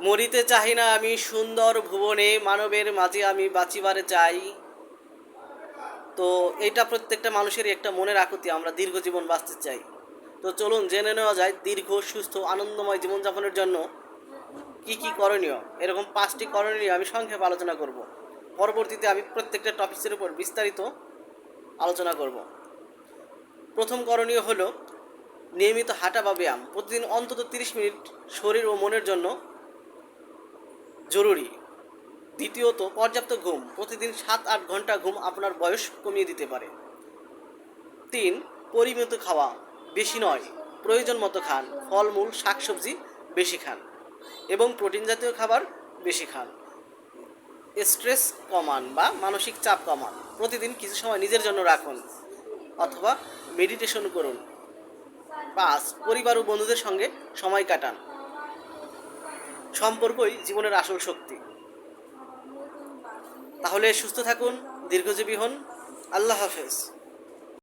মরিতে চাহি না আমি, সুন্দর ভুবনে মানবের মাঝে আমি বাঁচিবারে চাই। তো এটা প্রত্যেকটা মানুষেরই একটা মনের আকুতি, আমরা দীর্ঘ জীবন বাঁচতে চাই। তো চলুন, জেনে নেওয়া যায় দীর্ঘ, সুস্থ, আনন্দময় জীবনযাপনের জন্য কি কি করণীয়। এরকম পাঁচটি করণীয় আমি সংক্ষেপে আলোচনা করব। পরবর্তীতে আমি প্রত্যেকটা টপিক্সের উপর বিস্তারিত আলোচনা করব। প্রথম করণীয় হলো নিয়মিত হাঁটা বা ব্যায়াম। প্রতিদিন অন্তত তিরিশ মিনিট শরীর ও মনের জন্য জরুরি। দ্বিতীয়ত, পর্যাপ্ত ঘুম। প্রতিদিন সাত আট ঘণ্টা ঘুম আপনার বয়স কমিয়ে দিতে পারে। তিন, পরিমিত খাওয়া। বেশি নয়, প্রয়োজন মতো খান। ফলমূল, শাকসবজি বেশি খান এবং প্রোটিন জাতীয় খাবার বেশি খান। স্ট্রেস কমান বা মানসিক চাপ কমান। প্রতিদিন কিছু সময় নিজের জন্য রাখুন অথবা মেডিটেশন করুন। পাঁচ, পরিবার ও বন্ধুদের সঙ্গে সময় কাটান। সম্পর্কই জীবনের আসল শক্তি। তাহলে সুস্থ থাকুন দীর্ঘজীবী হন। আল্লাহ হাফেজ।